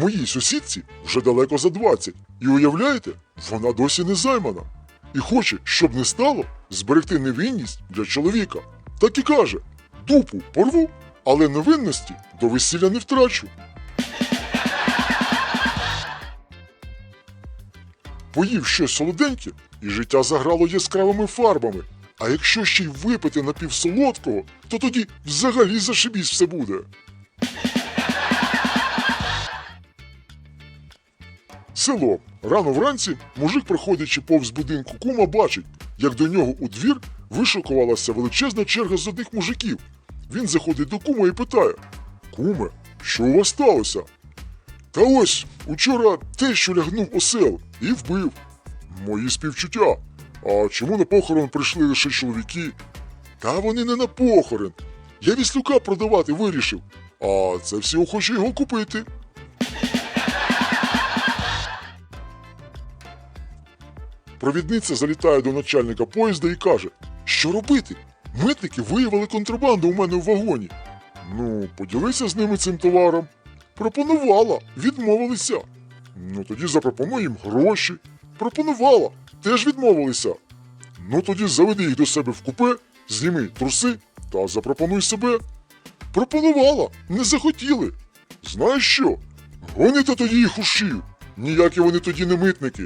Моїй сусідці вже далеко за 20. І уявляєте, вона досі не займана. І хоче, щоб не стало, зберегти невинність для чоловіка. Так і каже: дупу порву, але невинності до весілля не втрачу. Поїв щось солоденьке, і життя заграло яскравими фарбами. А якщо ще й випити напівсолодкого, то тоді взагалі зашибісь все буде. Село. Рано вранці мужик, проходячи повз будинку кума, бачить, як до нього у двір вишикувалася величезна черга з одних мужиків. Він заходить до кума і питає: Куме, що у вас сталося? Та ось учора те, що лягнув осел, і вбив. Мої співчуття. А чому на похорон прийшли лише чоловіки? Та вони не на похорон. Я віслюка продавати вирішив, а це всі охочі його купити. Провідниця залітає до начальника поїзда і каже: Що робити? Митники виявили контрабанду у мене в вагоні. Ну, поділися з ними цим товаром. Пропонувала, відмовилися. Ну тоді запропонуй їм гроші. Пропонувала, теж відмовилися. Ну тоді заведи їх до себе в купе, зніми труси та запропонуй себе. Пропонувала, не захотіли. Знаєш що? Гоните тоді їх у шию. Ніякі вони тоді не митники.